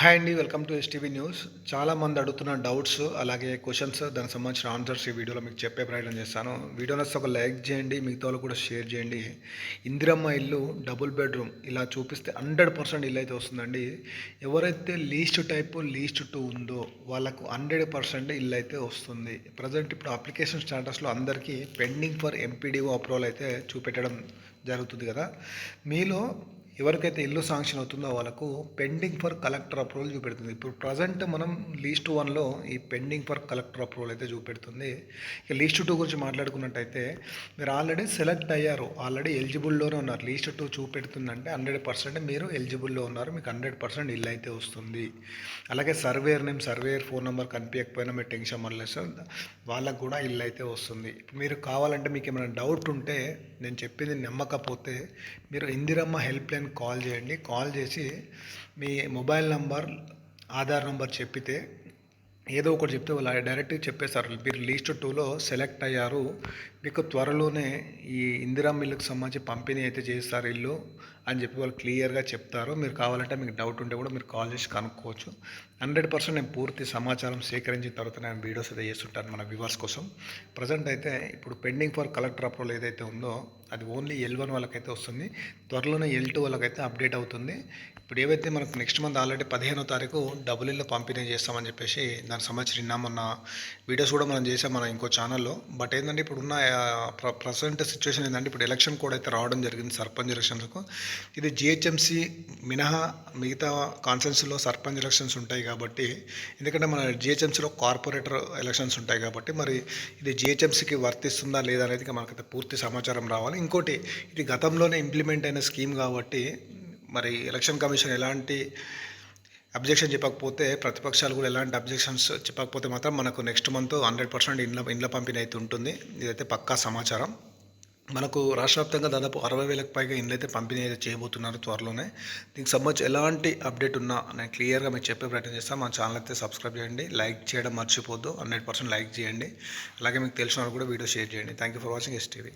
Hi అండి welcome to STV news చాలామంది అడుగుతున్న డౌట్స్ అలాగే క్వశ్చన్స్ దానికి సంబంధించిన ఆన్సర్స్ ఈ వీడియోలో మీకు చెప్పే ప్రయత్నం చేస్తాను. వీడియో నచ్చితే ఒక లైక్ చేయండి మిగతా వాళ్ళు కూడా షేర్ చేయండి. ఇందిరమ్మ ఇల్లు డబుల్ బెడ్రూమ్ ఇలా చూపిస్తే హండ్రెడ్ పర్సెంట్ ఇల్లు అయితే వస్తుందండి. ఎవరైతే లీస్ట్ టైప్ లీస్ట్ టూ ఉందో వాళ్ళకు హండ్రెడ్ పర్సెంట్ ఇల్లు అయితే వస్తుంది. ప్రజెంట్ ఇప్పుడు అప్లికేషన్ స్టాటస్లో అందరికీ పెండింగ్ ఫర్ ఎంపీడీఓ అప్రూవల్ అయితే చూపెట్టడం జరుగుతుంది కదా. మీలో ఎవరికైతే ఇల్లు శాంక్షన్ అవుతుందో వాళ్ళకు పెండింగ్ ఫర్ కలెక్టర్ అప్రూవల్ చూపెడుతుంది. ఇప్పుడు ప్రజెంట్ మనం లీస్ట్ వన్లో ఈ పెండింగ్ ఫర్ కలెక్టర్ అప్రూవల్ అయితే చూపెడుతుంది. ఇక లీస్ట్ టూ గురించి మాట్లాడుకున్నట్టయితే మీరు ఆల్రెడీ సెలెక్ట్ అయ్యారు. ఆల్రెడీ ఎలిజిబుల్లోనే ఉన్నారు. లీస్ట్ టూ చూపెడుతుందంటే హండ్రెడ్ పర్సెంట్ మీరు ఎలిజిబుల్లో ఉన్నారు. మీకు హండ్రెడ్ పర్సెంట్ ఇల్లు అయితే వస్తుంది. అలాగే surveyor name surveyor phone number కనిపించకపోయినా మీరు టెన్షన్ పడలేదు వాళ్ళకు కూడా ఇల్లు అయితే వస్తుంది. మీరు కావాలంటే మీకు ఏమైనా డౌట్ ఉంటే నేను చెప్పింది నమ్మకపోతే మీరు ఇందిరమ్మ హెల్ప్ లైన్ కాల్ చేయండి. కాల్ చేసి మీ మొబైల్ నంబర్ ఆధార్ నంబర్ చెప్పితే ఏదో ఒకటి చెప్తే వాళ్ళు డైరెక్ట్గా చెప్పేస్తారు. మీరు లీస్ట్ టూలో సెలెక్ట్ అయ్యారు. మీకు త్వరలోనే ఈ ఇందిరా మిల్లుకు సంబంధించి పంపిణీ అయితే చేస్తారు ఇల్లు. అని చెప్పి వాళ్ళు క్లియర్గా చెప్తారు మీరు కావాలంటే మీకు డౌట్ ఉంటే కూడా మీరు కాల్ చేసి కనుక్కోవచ్చు. హండ్రెడ్ పర్సెంట్ నేను పూర్తి సమాచారం సేకరించిన తర్వాత నేను వీడియోస్ అయితే చేస్తుంటాను మన వ్యూవర్స్ కోసం. ప్రజెంట్ అయితే ఇప్పుడు పెండింగ్ ఫర్ కలెక్టర్ అప్రూవల్ ఏదైతే ఉందో అది ఓన్లీ ఎల్ వన్ వాళ్ళకైతే వస్తుంది. త్వరలోనే ఎల్ టూ వాళ్ళకైతే అప్డేట్ అవుతుంది. ఇప్పుడు ఏవైతే మనకు నెక్స్ట్ మంత్ ఆల్రెడీ పదిహేనో తారీఖు డబుల్ ఇల్లు పంపిణీ చేస్తామని చెప్పేసి దానికి సంబంధించి నిన్న మొన్న వీడియోస్ కూడా మనం చేసాం మన ఇంకో ఛానల్లో బట్ ఏంటంటే ఇప్పుడు ఉన్న ప్రజెంట్ సిచ్యువేషన్ ఏంటంటే ఇప్పుడు ఎలక్షన్ కూడా అయితే రావడం జరిగింది సర్పంచ్ ఎలక్షన్లకు ఇది జిహెచ్ఎంసీ మినహా మిగతా కాన్ఫరెన్స్లో సర్పంచ్ ఎలక్షన్స్ ఉంటాయి కాబట్టి ఎందుకంటే మన జిహెచ్ఎంసీలో కార్పొరేటర్ ఎలక్షన్స్ ఉంటాయి కాబట్టి మరి ఇది జిహెచ్ఎంసీకి వర్తిస్తుందా లేదా అనేది మనకైతే పూర్తి సమాచారం రావాలి. ఇంకోటి ఇది గతంలోనే ఇంప్లిమెంట్ అయిన స్కీమ్ కాబట్టి మరి ఎలక్షన్ కమిషన్ ఎలాంటి అబ్జెక్షన్ చెప్పకపోతే ప్రతిపక్షాలు కూడా ఎలాంటి అబ్జెక్షన్స్ చెప్పకపోతే మాత్రం మనకు నెక్స్ట్ మంత్ హండ్రెడ్ పర్సెంట్ ఇండ్ల ఇండ్ల పంపిణీ అయితే ఉంటుంది. ఇదైతే పక్కా సమాచారం. మనకు రాష్ట్ర వ్యాప్తంగా దాదాపు అరవై వేలకు పైగా ఇండ్లు అయితే పంపిణీ అయితే చేయబోతున్నారు త్వరలోనే. దీనికి సంబంధించి ఎలాంటి అప్డేట్ ఉన్నా నేను క్లియర్గా మీకు చెప్పే ప్రయత్నం చేస్తాను మన ఛానల్ అయితే సబ్స్క్రైబ్ చేయండి లైక్ చేయడం మర్చిపోద్దు హండ్రెడ్ పర్సెంట్ లైక్ చేయండి. అలాగే మీకు తెలిసిన వాళ్ళు కూడా వీడియో షేర్ చేయండి. Thank you for watching STV